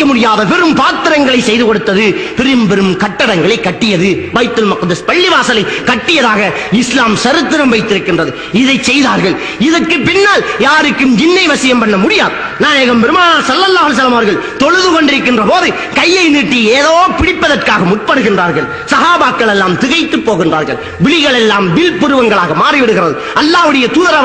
அழிக்க முடியாத வெறும் பாத்திரங்களை செய்து கொடுத்தது பெரும் பெரும் கட்டடங்களை கட்டியது. பைத்துல் மக்தஸ் பள்ளிவாசலை கட்டியதாக இஸ்லாம் சரித்திரம் வைத்திருக்கின்றது. இதை செய்தார்கள். இதற்கு பின்னால் யாருக்கும் இன்னை வசியம் பண்ண முடியாது. நாயகம் பெருமானார் சல்லல்லாஹு அலைஹி அவர்கள் தொழுது கொண்டிருக்கின்ற போது கையை நீட்டி ஏதோ பிடிப்பதற்காக முற்படுகின்றார்கள். சஹாபாக்கள் எல்லாம் திகைத்து போகின்றார்கள். விழிகள் எல்லாம் வில் புருவங்களாக மாறிவிடுகிறது. அல்லாவுடைய தூதர்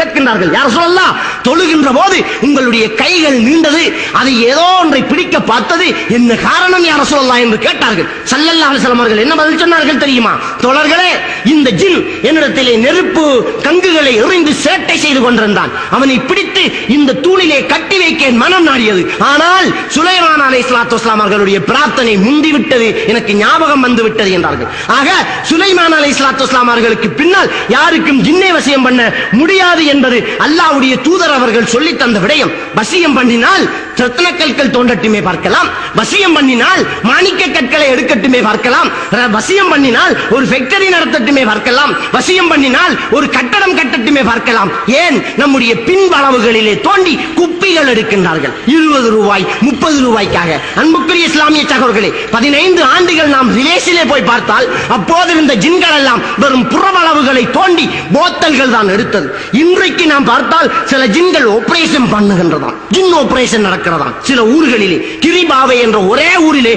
கேட்கின்றார்கள் யார் சொல்லலாம் தொழுகின்ற போது உங்களுடைய கைகள் நீண்டது அதை ஏதோ ஒன்றை பிடி குடிக்க பார்த்தது என்ன காரணம் யார சொல்லலாம் என்று கேட்டார்கள். சல்லல்லா அலைஹி அவர்கள் என்ன பதில் சொன்னார்கள் தெரியுமா? தோழர்களே இந்த ஜின் என்னிடத்திலே நெருப்பு கங்குகளை எறிந்து சேட்டை செய்து கொண்டிருந்தான். அவனை பிடித்து இந்த தூணிலே கட்டி வைக்க மனம் நாடியது. ஆனால் சுலைமான் அலை இஸ்லாத்து அவர்களுடைய பிரார்த்தனை முந்திவிட்டது. எனக்கு ஞாபகம் வந்து விட்டது என்றார்கள். ஆக சுலைமான் அலை இஸ்லாத்து அவர்களுக்கு பின்னால் யாருக்கும் ஜின்னை வசியம் பண்ண முடியாது என்பது அல்லாவுடைய தூதர் அவர்கள் சொல்லி தந்த விடயம். வசியம் பண்ணினால் ரத்ன கற்கள் தோன்றட்டுமே பார்க்கலாம். வசியம் பண்ணினால் மாணிக்க கற்களை எடுக்கட்டுமே பார்க்கலாம். வசியம் பண்ணினால் ஒரு ஃபேக்டரி நடத்தட்டுமே பார்க்கலாம். வசியம் பண்ணினால் ஒரு கட்டடம் கட்டட்டுமே பார்க்கலாம். ஏன்? நம்முடைய பின்வளவுகளிலே தோண்டி குப்பிகள் எடுக்கின்றார்கள். இருபது ரூபாய் முப்பது ரூபாய்க்காக. அன்புக்குரிய இஸ்லாமிய சகோதரர்களே பதினைந்து ஆண்டுகள் நாம் ரிலேஷிலே போய் பார்த்தால் அப்போது இருந்த ஜின்கள் எல்லாம் வெறும் புறவளவுகளை தோண்டி போத்தல்கள் தான் எடுத்தது. இன்றைக்கு நாம் பார்த்தால் சில ஜின்கள் ஆபரேஷன் பண்ணுகின்றதாம். ஜின் ஆபரேஷன் நடக்கிறதாம். சில ஊர்களிலே கிரிபாவை என்ற ஒரே ஊரிலே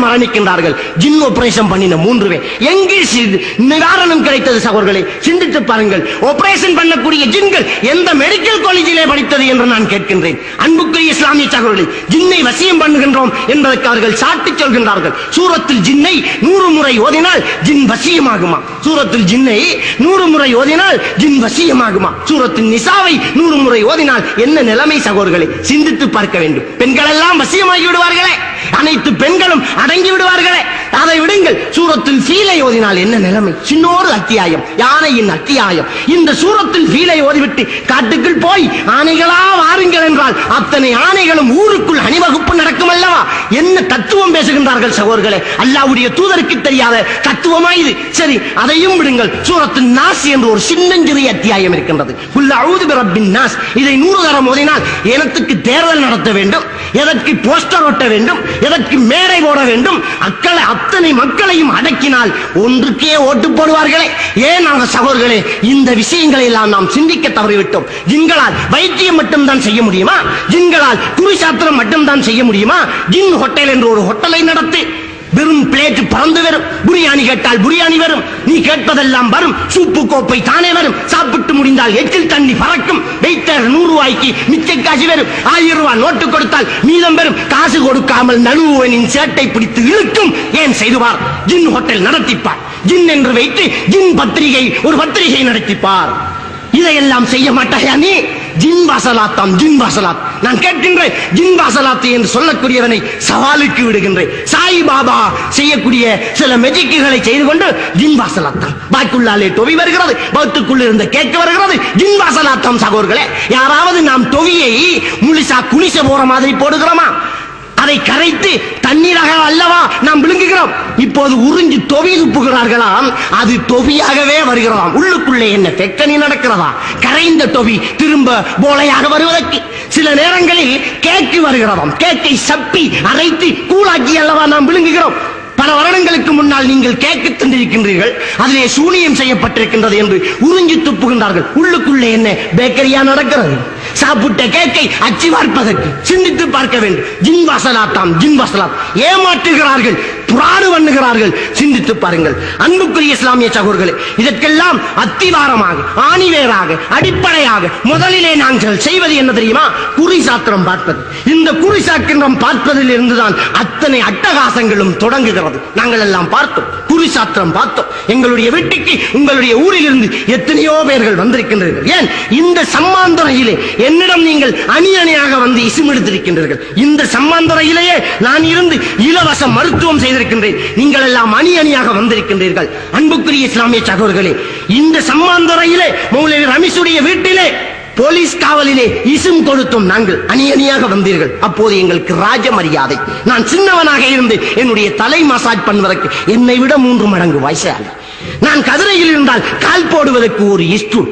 பேர் மரணிக்கின்றார்கள். ஜின் ஆபரேஷன் பண்ணின மூன்று பேர் எங்கே நிவாரணம் கிடைத்தது சகோதரர்களே? சிந்தித்து பாருங்கள். ஆபரேஷன் பண்ணக்கூடிய ஜின்கள் எந்த மெடிக்கல் காலேஜிலே படித்தது என்று நான் கேட்கின்றேன். அன்புக்குரிய இஸ்லாமிய சகோதரர்களே ஜின்னை வசியம் பண்ணுகின்றோம் என்பதற்கு அவர்கள் சாட்டி சொல்கின்றார்கள். சூரத்தில் ஜின்னை நூறு முறை ஓதினால் ஜின் வசியமாகுமா? சூரத்தில் ஜின்னை நூறு முறை ஓதினால் ஜின் வசியமாகுமா? சூரத்தில் நிசாவை நூறு முறை ஓதினால் என்ன நிலைமை சகோதரர்களே? சிந்தித்து பார்க்க வேண்டும். பெண்கள் எல்லாம் வசியமாகி விடுவார்களே. அனைத்து பெண்களும் அடங்கி விடுவார்களே. அதை விடுங்கள். சூரத்தில் சீலை ஓதினால் என்ன நிலைமை? சின்னோரு அத்தியாயம் யானையின் அத்தியாயம். இந்த சூரத்தில் சீலை ஓதிவிட்டு காட்டுக்குள் போய் ஆணைகளா பாருங்கள் என்றால் அத்தனை ஆணைகளும் ஊருக்குள் அணிவகுப்பு நடக்கும் அல்லவா என்ன தத்துவம் பேசுகின்றார்கள் சகோதர்களே அல்லாவுடைய தூதருக்கு தெரியாத தத்துவமா இது? சரி அதையும் விடுங்கள். சூரத்து நாஸ் என்று ஒரு சின்னஞ்சிறிய அத்தியாயம் இருக்கின்றது. குல் அஊது பிரப்பின் நாஸ். இதை நூறு தரம் ஓதினால் எனத்துக்கு தேர்தல் நடத்த வேண்டும் எதற்கு போஸ்டர் ஒட்ட வேண்டும் எதற்கு மேடை போட வேண்டும் அக்களை அத்தனை மக்களையும் அடக்கினால் ஒன்றுக்கே ஓட்டு போடுவார்களே. ஏன் நாங்கள் சகோதர்களே இந்த விஷயங்களை எல்லாம் நாம் சிந்திக்க தவறிவிட்டோம். எங்களால் வைத்தியம் மட்டும்தான் செய்ய செய்ய முடியுமா? ஜின்களால் குறிசாத்திரம் மட்டும்தான் செய்ய முடியுமா? ஜின் ஹோட்டல் என்று ஒரு ஹோட்டலை நடத்தி. வெறும் பிளேட் பறந்து வரும். புரியாணி கேட்டால் புரியாணி வரும். நீ கேட்பதெல்லாம் வரும். சூப்பு கோப்பை தானே வரும். சாப்பிட்டு முடிந்தால் எச்சில் தண்ணி பறக்கும். வைத்த நூறு ரூபாய்க்கு மிச்ச காசு வரும். ஆயிரம் ரூபாய் நோட்டு கொடுத்தால் மீதம் வரும். காசு கொடுக்காமல் நழுவுவனின் சேட்டை பிடித்து இழுக்கும். ஏன் செய்துவார் ஜின் ஹோட்டல் நடத்திப்பார். ஜின் என்று வைத்து ஜின் பத்திரிகை ஒரு பத்திரிகை நடத்திப்பார். இதையெல்லாம் செய்ய மாட்டாயா நீ? ஜின் வாசலாத்தாம் ஜின் வாசலாத். நான் கேட்கின்றேன் ஜின் வாசலாத்து என்று சொல்லக்கூடியவனை சவாலுக்கு விடுகின்றேன். சாய் பாபா செய்யக்கூடிய சில மெஜிக்குகளை செய்து கொண்டு ஜின் வாசலாத்தாம் பாய்க்குள்ளாலே தொவி வருகிறது பௌத்துக்குள் இருந்த கேட்க வருகிறது. ஜின் வாசலாத்தாம் சகோதரர்களே யாராவது நாம் தொவியை முழுசா குனிச போற மாதிரி போடுகிறோமா? அதை கரைத்து நாம் விழுங்குகிறோம் இப்போது உறிஞ்சி தொவி துப்புகிறார்களாம். அது தொவியாகவே வருகிறதாம். உள்ளுக்குள்ளே என்ன தெக்கனி நடக்கிறதா? கரைந்த தொவி திரும்ப போலையாக வருவதற்கு. சில நேரங்களில் கேக்கு வருகிறதாம். கேக்கை சப்பி அரைத்து கூழாக்கி அல்லவா நாம் விழுங்குகிறோம் பல வருடங்களுக்கு முன்னால் நீங்கள் கேட்க தந்திருக்கின்றீர்கள். அதிலே சூனியம் செய்யப்பட்டிருக்கின்றது என்று உறிஞ்சி துப்புகின்றார்கள் உள்ளுக்குள்ளே என்ன பேக்கரியா நடக்கிறது? சாப்பிட்ட கேக்கை அச்சி பார்ப்பதற்கு சிந்தித்து பார்க்க வேண்டும். ஜின் வசலாத்தாம் ஜின் வசலாம் ஏமாற்றுகிறார்கள். புராடு பண்ணுகிறார்கள். சிந்தித்து பாருங்கள். அன்புக்குரிய இஸ்லாமிய சகோர்களே இதற்கெல்லாம் அத்திவாரமாக ஆணிவேராக அடிப்படையாக முதலிலே நாங்கள் செய்வது என்ன தெரியுமா? குறி சாத்திரம் பார்ப்பது. இந்த குறி சாத்திரம் பார்ப்பதில் இருந்துதான் அத்தனை அட்டகாசங்களும் தொடங்குகிறது. நாங்கள் எல்லாம் பார்த்தோம். குறி சாத்திரம் பார்த்தோம். எங்களுடைய வீட்டுக்கு உங்களுடைய ஊரில் இருந்து எத்தனையோ பேர்கள் வந்திருக்கின்றீர்கள் ஏன்? இந்த சம்மாந்துறையிலே என்னிடம் நீங்கள் அணி அணியாக வந்து இசுமெடுத்திருக்கின்றீர்கள் இந்த சம்மாந்துறையிலேயே நான் இருந்து இலவச மருத்துவம் செய்திருக்கின்றேன். நீங்கள் எல்லாம் அணி அணியாக வந்திருக்கின்றீர்கள். அன்புக்குரிய இஸ்லாமிய சகோதரர்களே இந்த சம்மாந்துறையிலே மௌலவி ரமேஷுடைய வீட்டிலே போலீஸ் காவலிலே இசும் கொடுத்தும் நாங்கள் அணி அணியாக வந்தீர்கள். அப்போது எங்களுக்கு ராஜ மரியாதை நான் சின்னவனாக இருந்து என்னுடைய தலை மசாஜ் பண்ணுவதற்கு என்னை விட மூன்று மடங்கு வயசாக நான் கதிரையில் இருந்தால் கால் போடுவதற்கு ஒரு இஸ்டூல்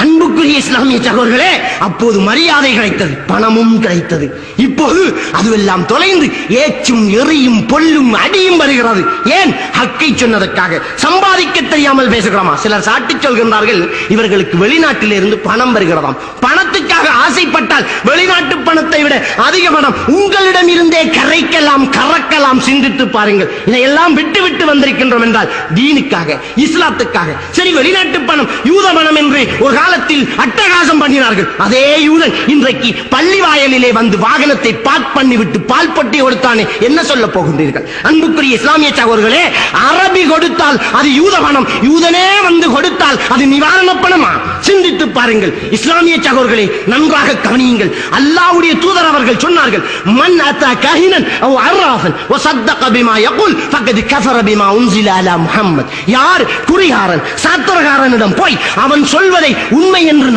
அன்புக்குரிய இஸ்லாமிய சகோதரர்களே அப்போது மரியாதை கிடைத்தது பணமும் கிடைத்தது. இப்போது அதுவெல்லாம் தொலைந்து ஏச்சும் எறியும் பொல்லும் அடியும் வருகிறது. ஏன்? ஹக்கை சொன்னதற்காக. சம்பாதிக்க தெரியாமல் பேசுகிறோமா? சிலர் சாட்டி சொல்கின்றார்கள் இவர்களுக்கு வெளிநாட்டில் இருந்து பணம் வருகிறதாம். பணத்துக்காக ஆசைப்பட்டால் வெளிநாட்டு பணத்தை விட அதிக பணம் உங்களிடம் இருந்தே கரைக்கலாம் கறக்கலாம் சிந்தித்து பாருங்கள். இதையெல்லாம் விட்டு விட்டு வந்திருக்கின்றோம் என்றால் தீனுக்காக இஸ்லாத்துக்காக சரி வெளிநாட்டு பணம் யூத பணம் என்று ஒரு காலத்தில் அட்டகாசம் பண்ணினார்கள். அதே யூதன் இன்றைக்கு பள்ளி வாயலிலே வந்து வாகனத்தை பார்க் பண்ணிவிட்டு பால் பொட்டி கொடுத்தானே என்ன சொல்ல போகின்றீர்கள்? அன்புக்குரிய இஸ்லாமிய சகோதர்களே அரபி கொடுத்தால் அது யூத பணம் யூதனே வந்து கொடுத்தால் அது நிவாரண பணமா? சிந்தித்து பாருங்கள். இஸ்லாமிய சகோதரர்களே நன்றாக கவனியுங்கள். அல்லாவுடைய தூதர் அவர்கள் சொன்னார்கள் மண் அத்த கஹினன் அவ் அர்ராஃபன் வ சத்தக பிமா யகுல் ஃபக்கத் கஃபர பிமா உன்சில அலா முஹம்மத் யார் குறிகாரன் சாத்திரகாரனிடம் போய் அவன் சொல்வதை உண்மை என்று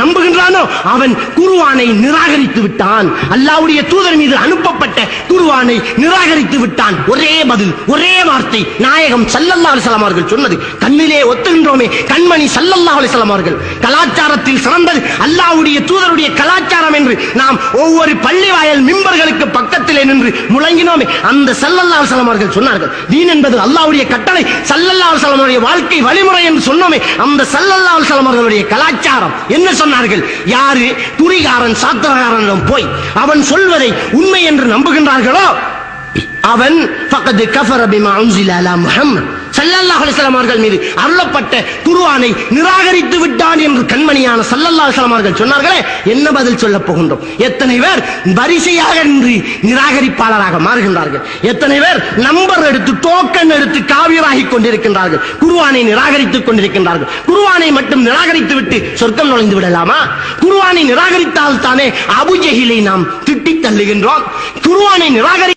நம்புகின்றானோ அவன் குருவானை நிராகரித்து விட்டான். அல்லாவுடைய தூதர் மீது அனுப்பப்பட்ட குருவானை நிராகரித்து விட்டான். ஒரே பதில் ஒரே வார்த்தை. நாயகம் சல்லல்லா அலிசலாம் அவர்கள் சொன்னது. கண்ணிலே ஒத்துகின்றோமே கண்மணி சல்லல்லா அலிசலாம் அவர்கள். கலாச்சாரத்தில் சிறந்தது அல்லாவுடைய தூதருடைய கலாச்சாரம் என்று நாம் ஒவ்வொரு பள்ளி வாயல் மிம்பர்களுக்கு பக்கத்திலே நின்று முழங்கினோமே அந்த சல்லல்லா அலைஹி அவர்கள் சொன்னார்கள். தீன் என்பது அல்லாவுடைய கட்டளை சல்லல்லா அலைஹி அவருடைய வாழ்க்கை வழிமுறை என்று சொன்னோமே அந்த சல்லல்லா அலைஹி அவர்களுடைய கலாச்சாரம். என்ன சொன்னார்கள்? யாரு துணிகாரன் சாத்திரகாரனிடம் போய் அவன் சொல்வதை உண்மை என்று நம்புகின்றார்களோ? அவன் பக்கத்து கஃபரபிமா பிமா உன்சில அலா அலிஸ்லாம் அவர்கள் மீது அருளப்பட்ட குருவானை நிராகரித்து விட்டான் என்று கண்மணியான ஸல்லல்லாஹு அலிஸ்லாம் அவர்கள் சொன்னார்களே என்ன பதில் சொல்ல போகின்றோம்? எத்தனை பேர் வரிசையாக நின்று நிராகரிப்பாளராக மாறுகின்றார்கள்? எத்தனை பேர் நம்பர் எடுத்து டோக்கன் எடுத்து காவியராகி கொண்டிருக்கின்றார்கள்? குருவானை நிராகரித்துக் கொண்டிருக்கின்றார்கள். குருவானை மட்டும் நிராகரித்து விட்டு சொர்க்கம் நுழைந்து விடலாமா? குருவானை நிராகரித்தால் தானே அபுஜஹிலை நாம் திட்டித் தள்ளுகின்றோம்? குருவானை நிராகரி